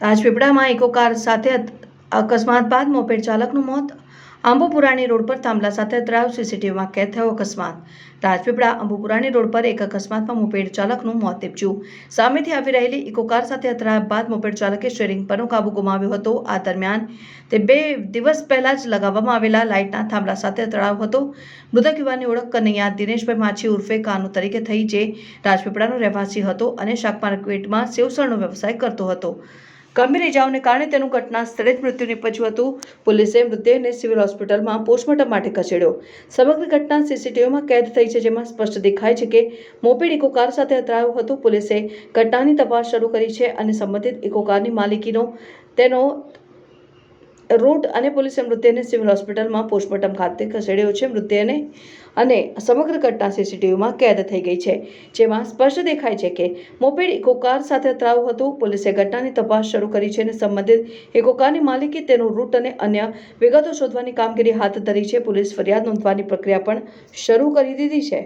રાજપીપળામાં eco car સાથે અકસ્માત બાદ મોપેડ ચાલકનું મોત. આંબુપુરાણી રોડ પર થાંભલા સાથે અથડાયો સીસીટીવીમાં કેદ થયો અકસ્માત. રાજપીપળા આંબુપુરાણી રોડ પર એક અકસ્માતમાં મોપેડ ચાલકનું મોત નીપજ્યું. સામેથી આવી રહેલી ઇકો કાર સાથે અથડાયા બાદ મોપેડ ચાલકે સ્ટેરિંગ પરનો કાબુ ગુમાવ્યો હતો. આ દરમિયાન તે બે દિવસ પહેલા જ લગાવવામાં આવેલા લાઇટના થાંભલા સાથે અથડાયો હતો. મૃતક યુવાનની ઓળખ કનૈયા દિનેશભાઈ માછી ઉર્ફે કાનુ તરીકે થઈ, જે રાજપીપળાનો રહેવાસી હતો અને શાક માર્કેટમાં સેવસળનો વ્યવસાય કરતો હતો. ગંભીર ઇજાઓને કારણે તેનું ઘટના સ્થળે જ મૃત્યુ નિપજ્યું હતું. પોલીસે મૃતદેહને સિવિલ હોસ્પિટલમાં પોસ્ટમોર્ટમ માટે ખસેડ્યો. સમગ્ર ઘટના સીસીટીવીમાં કેદ થઈ છે જેમાં સ્પષ્ટ દેખાય છે કે મોપેડ ઇકો કાર સાથે અથડાયું હતું. પોલીસે ઘટનાની તપાસ શરૂ કરી છે અને સંબંધિત ઇકો કારની માલિકીનો તેનો રૂટ અને પોલીસે મૃતદેહને સિવિલ હોસ્પિટલમાં પોસ્ટમોર્ટમ ખાતે ખસેડ્યો છે. મૃતદેહને અને સમગ્ર ઘટના સીસીટીવીમાં કેદ થઈ ગઈ છે, જેમાં સ્પષ્ટ દેખાય છે કે મોપેડ ઇકો કાર સાથે અથડાયું હતું. પોલીસે ઘટનાની તપાસ શરૂ કરી છે અને સંબંધિત ઇકો કારની માલિકી તેનું રૂટ અને અન્ય વિગતો શોધવાની કામગીરી હાથ ધરી છે. પોલીસ ફરિયાદ નોંધવાની પ્રક્રિયા પણ શરૂ કરી દીધી છે.